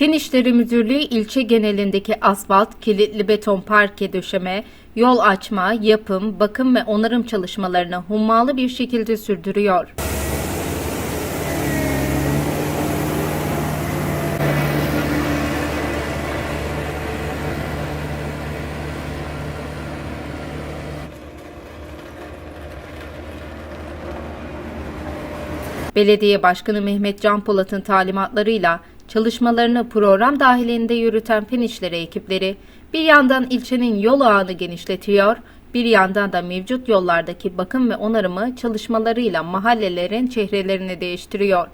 Fen İşleri Müdürlüğü ilçe genelindeki asfalt, kilitli beton parke döşeme, yol açma, yapım, bakım ve onarım çalışmalarını hummalı bir şekilde sürdürüyor. Belediye Başkanı Mehmet Can Polat'ın talimatlarıyla çalışmalarını program dahilinde yürüten fen işleri ekipleri bir yandan ilçenin yol ağını genişletiyor, bir yandan da mevcut yollardaki bakım ve onarımı çalışmalarıyla mahallelerin çehrelerini değiştiriyor.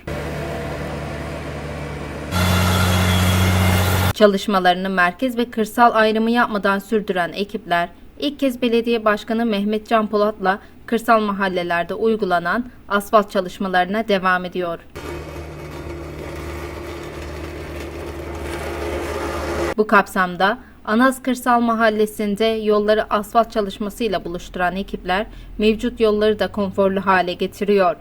Çalışmalarını merkez ve kırsal ayrımı yapmadan sürdüren ekipler, ilk kez Belediye Başkanı Mehmet Can Polat'la kırsal mahallelerde uygulanan asfalt çalışmalarına devam ediyor. Bu kapsamda Anaz Kırsal Mahallesi'nde yolları asfalt çalışmasıyla buluşturan ekipler mevcut yolları da konforlu hale getiriyor.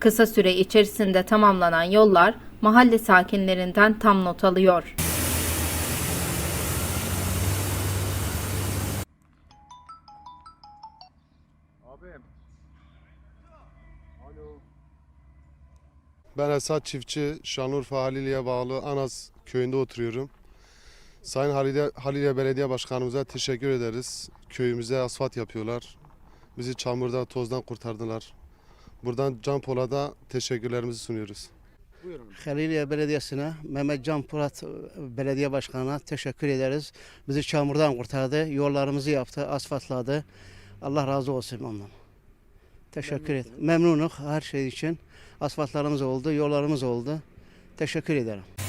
Kısa süre içerisinde tamamlanan yollar mahalle sakinlerinden tam not alıyor. Abim. Alo. Ben Esat Çiftçi, Şanlıurfa Haliliye bağlı Anas köyünde oturuyorum. Sayın Haliliye, Haliliye Belediye Başkanımıza teşekkür ederiz. Köyümüze asfalt yapıyorlar. Bizi çamurdan, tozdan kurtardılar. Buradan Can Polat'a teşekkürlerimizi sunuyoruz. Haliliye Belediyesi'ne, Mehmet Can Polat Belediye Başkanı'na teşekkür ederiz. Bizi çamurdan kurtardı, yollarımızı yaptı, asfaltladı. Allah razı olsun ondan. Teşekkür ederim. Memnunuk her şey için. Asfaltlarımız oldu, yollarımız oldu. Teşekkür ederim.